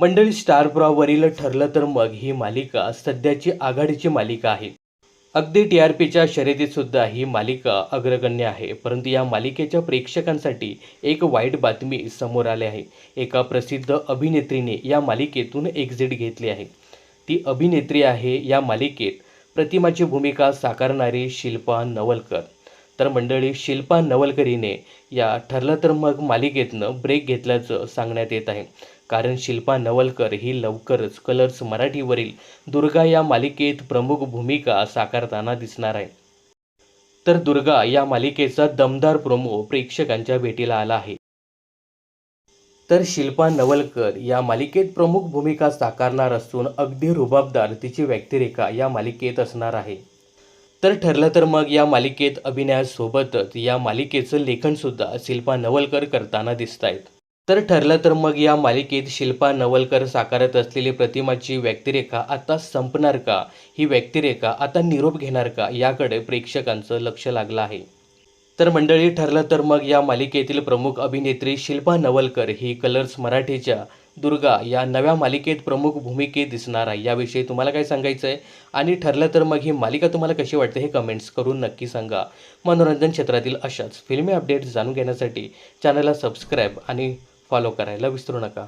मंडळी स्टार प्रॉवरील ठरलं तर मग ही मालिका सध्याची आघाडीची मालिका आहे. अगदी टी आर पीच्या शर्यतीत सुद्धा ही मालिका अग्रगण्य आहे. परंतु या मालिकेच्या प्रेक्षकांसाठी एक वाईट बातमी समोर आली आहे. एका प्रसिद्ध अभिनेत्रीने या मालिकेतून एक्झिट घेतली आहे. ती अभिनेत्री आहे या मालिकेत प्रतिमाची भूमिका साकारणारी शिल्पा नवलकर. तर मंडळी शिल्पा नवलकरीने या ठरलं तर मग मालिकेतनं ब्रेक घेतल्याचं सांगण्यात येत आहे. कारण शिल्पा नवलकर ही लवकरच कलर्स मराठीवरील दुर्गा या मालिकेत प्रमुख भूमिका साकारताना दिसणार आहे. तर दुर्गा या मालिकेचा दमदार प्रोमो प्रेक्षकांच्या भेटीला आला आहे. तर शिल्पा नवलकर या मालिकेत प्रमुख भूमिका साकारणार असून अगदी रुबाबदार तिची व्यक्तिरेखा या मालिकेत असणार आहे. तर ठरलं तर मग या मालिकेत अभिनयासोबतच या मालिकेचं लेखनसुद्धा शिल्पा नवलकर करताना दिसत आहेत तर ठरलं तर मग या मालिकेत शिल्पा नवलकर साकारत असलेली प्रतिमाची व्यक्तिरेखा आता संपणार का? ही व्यक्तिरेखा आता निरोप घेणार का? याकडे प्रेक्षकांचं लक्ष लागलं आहे. तर मंडळी ठरलं तर मग या मालिकेतील प्रमुख अभिनेत्री शिल्पा नवलकर ही कलर्स मराठीच्या दुर्गा या नव्या मालिकेत प्रमुख भूमिकेत दिसणार आहे. याविषयी तुम्हाला काय सांगायचं आहे आणि ठरलं तर मग ही मालिका तुम्हाला कशी वाटते हे कमेंट्स करून नक्की सांगा. मनोरंजन क्षेत्रातील अशाच फिल्मी अपडेट्स जाणून घेण्यासाठी चॅनलला सबस्क्राईब आणि फॉलो करायला विसरू नका.